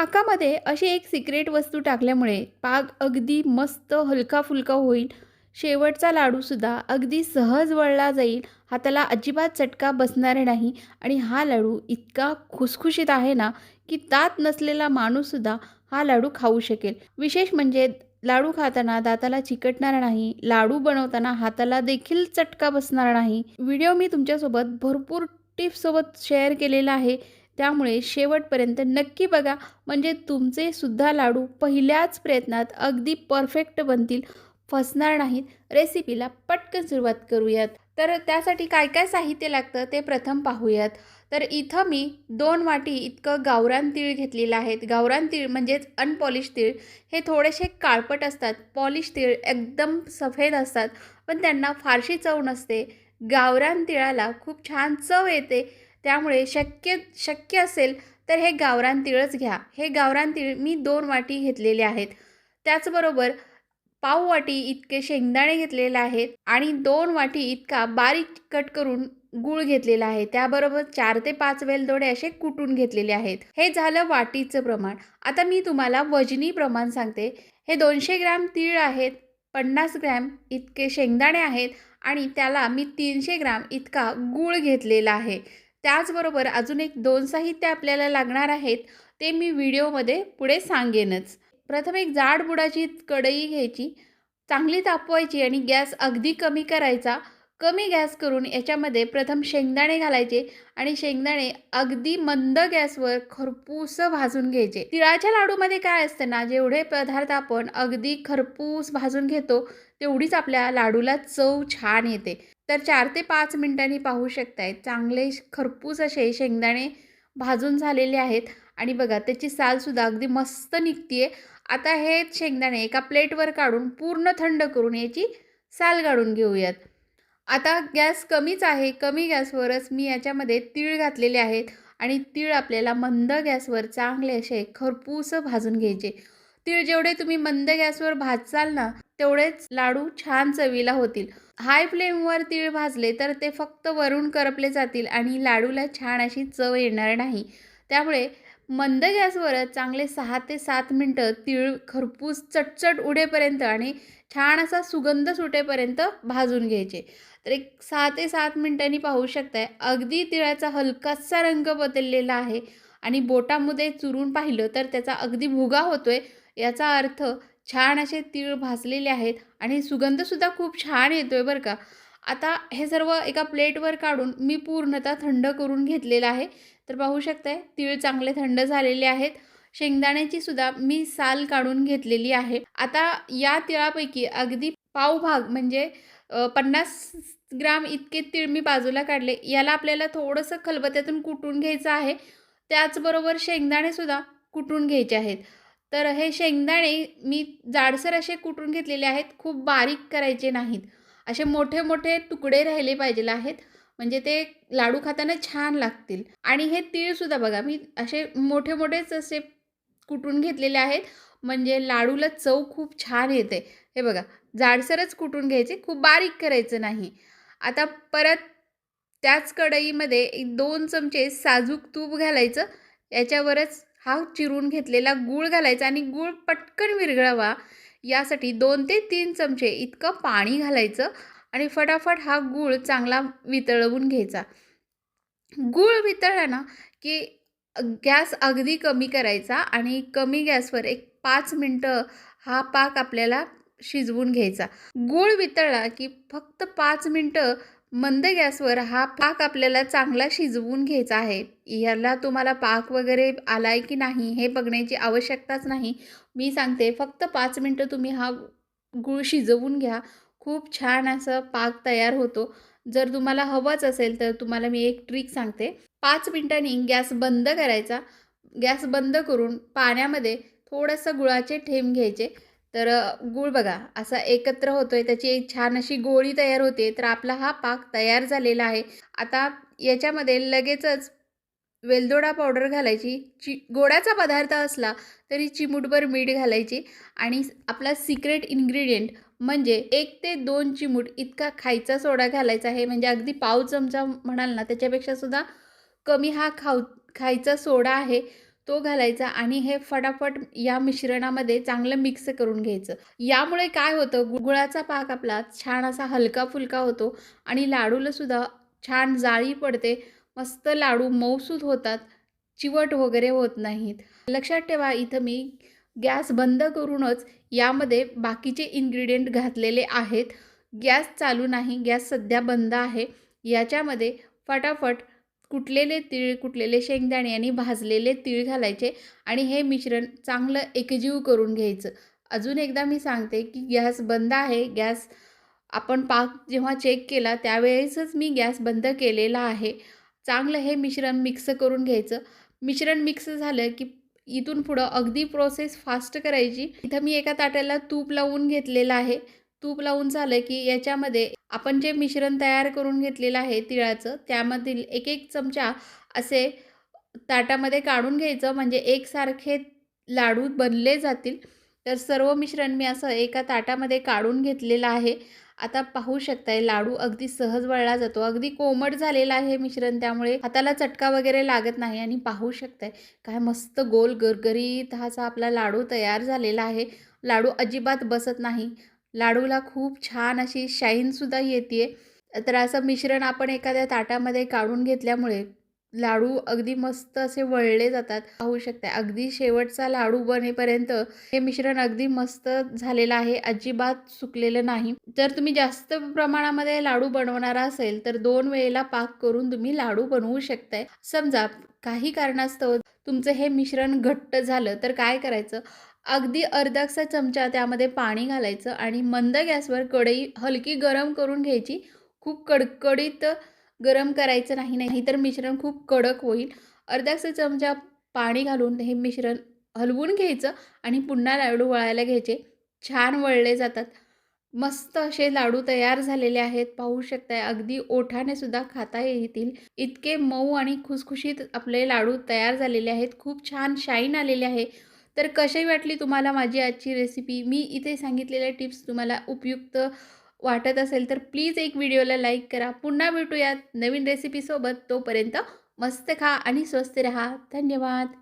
पाकामध्ये अशी एक सिक्रेट वस्तू टाकल्यामुळे पाक अगदी मस्त हलका फुलका होईल. शेवटचा लाडूसुद्धा अगदी सहज वळला जाईल. हाताला अजिबात चटका बसणार नाही आणि हा लाडू इतका खुसखुशीत आहे ना की दात नसलेला माणूससुद्धा हा लाडू खाऊ शकेल. विशेष म्हणजे लाडू खाताना दाताला चिकटणार नाही लाडू बनवताना हाताला देखील चटका बसणार नाही. व्हिडिओ मी तुमच्यासोबत भरपूर टिप्ससोबत शेअर केलेला आहे. त्यामुळे शेवटपर्यंत नक्की बघा. म्हणजे तुमचे सुद्धा लाडू पहिल्याच प्रयत्नात अगदी परफेक्ट बनतील. फसणार नाहीत. रेसिपीला पटकन सुरुवात करूयात. तर त्यासाठी काय काय साहित्य लागतं ते प्रथम पाहूयात. तर इथं मी दोन वाटी इतकं गावरान तीळ घेतलेलं आहेत गावरान तीळ म्हणजेच अनपॉलिश तीळ. हे थोडेसे काळपट असतात. पॉलिश तीळ एकदम सफेद असतात. पण त्यांना फारशी चव नसते. गावरान तिळाला खूप छान चव येते. त्यामुळे शक्य शक्य असेल तर हे गावरान तिळच घ्या. हे गावरान तिळ मी दोन वाटी घेतलेले आहेत. त्याचबरोबर पाव वाटी इतके शेंगदाणे घेतलेले आहेत आणि दोन वाटी इतका बारीक कट करून गूळ घेतलेला आहे. त्याबरोबर चार ते पाच वेलदोडे असे कुटून घेतलेले आहेत. हे झालं वाटीचं प्रमाण. आता मी तुम्हाला वजनी प्रमाण सांगते. हे दोनशे ग्रॅम तीळ आहेत पन्नास ग्रॅम इतके शेंगदाणे आहेत आणि त्याला मी तीनशे ग्रॅम इतका गूळ घेतलेला आहे. त्याचबरोबर अजून एक दोन साहित्य आपल्याला लागणार आहेत ते मी व्हिडिओमध्ये पुढे सांगेनच. प्रथम एक जाड बुडाची कढई घ्यायची चांगली तापवायची आणि गॅस अगदी कमी करायचा. कमी गॅस करून याच्यामध्ये प्रथम शेंगदाणे घालायचे आणि शेंगदाणे अगदी मंद गॅसवर खरपूस भाजून घ्यायचे. तिळाच्या लाडूमध्ये काय असतं ना जेवढे पदार्थ आपण अगदी खरपूस भाजून घेतो तेवढीच आपल्या लाडूला चव छान येते. तर चार ते पाच मिनटांनी पाहू शकताय चांगले खरपूस असे शेंगदाणे भाजून झालेले आहेत. आणि बघा त्याची सालसुद्धा अगदी मस्त निघतीये. आता हे शेंगदाणे एका प्लेटवर काढून पूर्ण थंड करून याची साल काढून घेऊयात. आता गॅस कमीच आहे. कमी गॅसवरच मी याच्यामध्ये तीळ घातलेले आहेत. आणि तीळ आपल्याला मंद गॅसवर चांगले असे खरपूस भाजून घ्यायचे. तीळ जेवढे तुम्ही मंद गॅसवर भाजचाल ना तेवढेच लाडू छान चवीला होतील. हाय फ्लेमवर तीळ भाजले तर ते फक्त वरून करपले जातील आणि लाडूला छान अशी चव येणार नाही. त्यामुळे मंद गॅसवरच चांगले सहा ते सात मिनटं तीळ खरपूस चटचट उडेपर्यंत आणि छान असा सुगंध सुटेपर्यंत भाजून घ्यायचे. तर एक सहा ते सात मिनटांनी पाहू शकताय अगदी तिळाचा हलकासा रंग बदललेला आहे आणि बोटामध्ये चुरून पाहिलं तर त्याचा अगदी भुगा होतोय. याचा अर्थ छान असे तीळ भाजलेले आहेत आणि सुगंधसुद्धा खूप छान येतो आहे बरं का. आता हे सर्व एका प्लेटवर काढून मी पूर्णतः थंड करून घेतलेलं आहे. तर पाहू शकताय तीळ चांगले थंड झालेले आहेत. शेंगदाण्याची सुद्धा मी साल काढून घेतलेली आहे. आता या तिळापैकी अगदी पावभाग म्हणजे पन्नास ग्राम इतके तीळ मी बाजूला काढले. याला आपल्याला थोडंसं खलबत्यातून कुटून घ्यायचं आहे. त्याचबरोबर शेंगदाणेसुद्धा कुटून घ्यायचे आहेत. तर हे शेंगदाणे मी जाडसर असे कुटून घेतलेले आहेत खूप बारीक करायचे नाहीत. असे मोठे मोठे तुकडे राहिले पाहिजे आहेत म्हणजे ते लाडू खाताना छान लागतील. आणि हे तीळसुद्धा बघा मी असे मोठे मोठेच असे कुटून घेतलेले आहेत म्हणजे लाडूला चव खूप छान येते. हे बघा जाडसरच कुटून घ्यायचे खूप बारीक करायचं नाही. आता परत त्याच कढईमध्ये एक दोन चमचे साजूक तूप घालायचं याच्यावरच हा चिरून घेतलेला गूळ घालायचा आणि गूळ पटकन विरघळावा. यासाठी दोन ते तीन चमचे इतकं पाणी घालायचं आणि फटाफट हा गूळ चांगला वितळवून घ्यायचा. गूळ वितळला ना की गॅस अगदी कमी करायचा आणि कमी गॅसवर एक पाच मिनटं हा पाक आपल्याला शिजवून घ्यायचा. गूळ वितळला की फक्त पाच मिनटं मंद गॅसवर हा पाक आपल्याला चांगला शिजवून घ्यायचा आहे. याला तुम्हाला पाक वगैरे आला आहे की नाही हे बघण्याची आवश्यकताच नाही. मी सांगते फक्त पाच मिनटं तुम्ही हा गूळ शिजवून घ्या. खूप छान असं पाक तयार होतो. जर तुम्हाला हवंच असेल तर तुम्हाला मी एक ट्रिक सांगते. पाच मिनटांनी गॅस बंद करायचा. गॅस बंद करून पाण्यामध्ये थोडंसं गुळाचे ठेम घ्यायचे. तर गूळ बघा असा एकत्र होतो आहे त्याची एक छान अशी गोळी तयार होते तर आपला हा पाक तयार झालेला आहे. आता याच्यामध्ये लगेचच वेलदोडा पावडर घालायची चि गोडाचा पदार्थ असला तरी चिमूटभर मीठ घालायची आणि आपला सिक्रेट इन्ग्रेडियंट म्हणजे एक ते दोन चिमूट इतका खायचा सोडा घालायचा आहे. म्हणजे अगदी पाव चमचा म्हणाल ना त्याच्यापेक्षा सुद्धा कमी हा खाऊ खायचा सोडा आहे. तो घालायचा आणि हे फटाफट या मिश्रणामध्ये चांगलं मिक्स करून घ्यायचं. यामुळे काय होतं गुळाचा पाक आपला छान असा हलका फुलका होतो आणि लाडूला सुद्धा छान जाळी पडते मस्त लाडू मऊसूद होतात चिवट वगैरे होत नाहीत. लक्षात ठेवा इथं मी गॅस बंद करूनच यामध्ये बाकीचे इन्ग्रेडियंट घातलेले आहेत. गॅस चालू नाही गॅस सध्या बंद आहे. याच्यामध्ये फटाफट कुटलेले तीळ कुटलेले शेंगदाणे आणि भाजलेले तीळ घालायचे आणि हे मिश्रण चांगलं एकजीव करून घ्यायचं. अजून एकदा मी सांगते की गॅस बंद आहे. गॅस आपण पाक जेव्हा चेक केला त्यावेळेसच मी गॅस बंद केलेला आहे. चांगलं हे मिश्रण मिक्स करून घ्यायचं. मिश्रण मिक्स झालं की इथून पुढं अगदी प्रोसेस फास्ट करायची. इथं मी एका ताट्याला तूप लावून घेतलेलं आहे. तूप लावून झालं की याच्यामध्ये आपण जे मिश्रण तयार करून घेतलेलं आहे तिळाचं त्यामधील एक एक चमचा असे ताटामध्ये काढून घ्यायचं. म्हणजे एकसारखे लाडू बनले जातील. तर सर्व मिश्रण मी असं एका ताटामध्ये काढून घेतलेलं आहे. आता पाहू शकताय लाडू अगदी सहज वळला जातो. अगदी कोमट झालेला आहे मिश्रण त्यामुळे हाताला चटका वगैरे लागत नाही. आणि पाहू शकताय काय मस्त गोल गरगरीत हाचा आपला लाडू तयार झालेला आहे. लाडू अजिबात बसत नाही. लाडूला खूप छान अशी शाईनसुद्धा येते तर असं मिश्रण आपण एखाद्या ताटामध्ये काढून घेतल्यामुळे लाडू अगदी मस्त असे वळले जातात. पाहू शकता अगदी शेवटचा लाडू बनेपर्यंत हे मिश्रण अगदी मस्त झालेलं आहे. अजिबात सुकलेलं नाही. जर तुम्ही जास्त प्रमाणामध्ये लाडू बनवणार असेल तर दोन वेळेला पाक करून तुम्ही लाडू बनवू शकताय. समजा काही कारणास्तव तुमचं हे मिश्रण घट्ट झालं तर काय करायचं? अगदी अर्धासा चमचा त्यामध्ये पाणी घालायचं आणि मंद गॅसवर कढई हलकी गरम करून घ्यायची. खूप कडकडीत गरम करायचं नाही नाही तर मिश्रण खूप कडक होईल. अर्धासा चमचा पाणी घालून हे मिश्रण हलवून घ्यायचं आणि पुन्हा लाडू वळायला घ्यायचे. छान वळले जातात. मस्त असे लाडू तयार झालेले आहेत. पाहू शकताय अगदी ओठाने सुद्धा खाता येतील. इतके मऊ आणि खुसखुशीत आपले लाडू तयार झालेले आहेत. खूप छान शाईन आलेले आहे. तर कशी वाटली तुम्हाला माझी आजची रेसिपी मी इथे सांगितलेल्या टिप्स तुम्हाला उपयुक्त वाटत असेल तर प्लीज एक व्हिडिओला लाईक करा. पुन्हा भेटूयात नवीन रेसिपीसोबत तोपर्यंत मस्त खा आणि स्वस्त रहा. धन्यवाद.